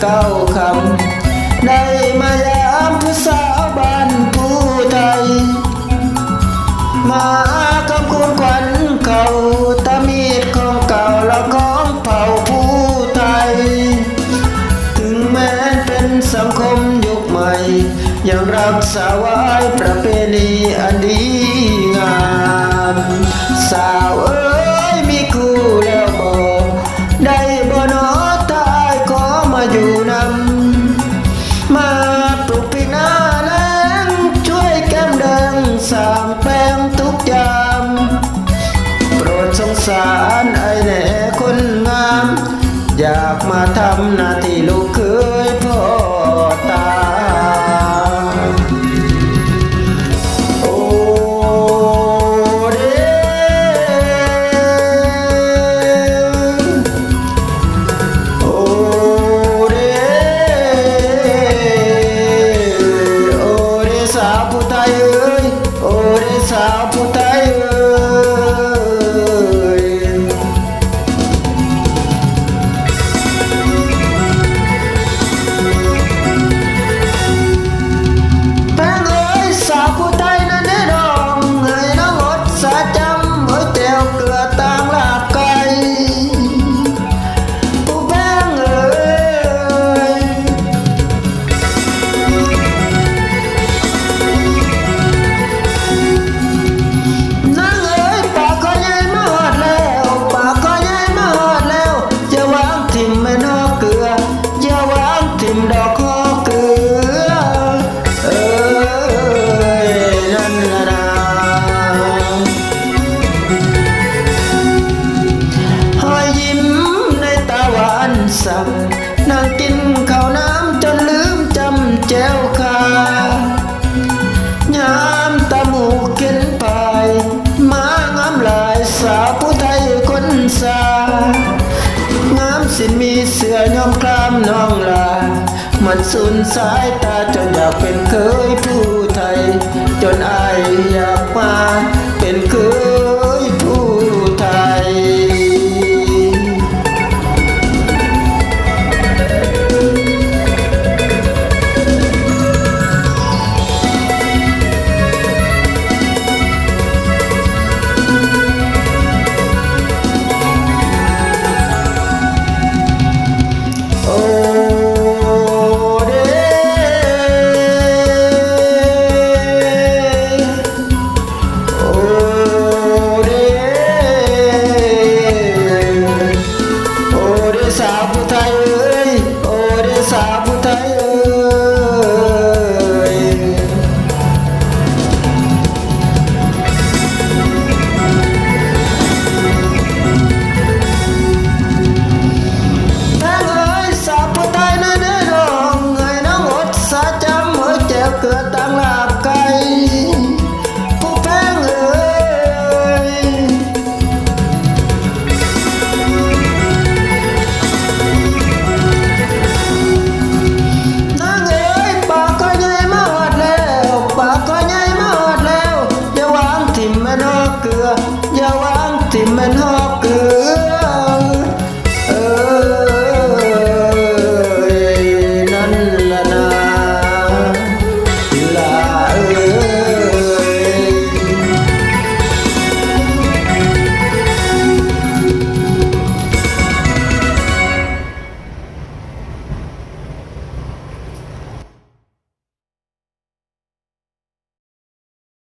เก้าคำได้มายามผู้สาวบ้านผู้ไทยมากับคุณขวัญเขาตามีดของเก่าและของเผ่าผู้ไทย ถึงแม้เป็นสังคมยุคใหม่ ยังรักษาไว้ประเพณีอันดีงามสา สงสารไอ้แหน่คนงาม อยากมาทำหน้าที่ลูกเคยพ่อตา โอ้เด้โอ้เด้โอ้เด้สาวผู้ไทยเอ้ยโอ้เด้สาวผู้ไทย สับนั่งกินข้าวน้ำจนลืมจำแจวคายามตาหมูเข็นไปมางามหลายสาวผู้ไทยคนสางามสินมีเสื้อยอมคลามน้องลา มันสุนสายตาจนอยากเป็นเคยผู้ไทย จนอายอยากมา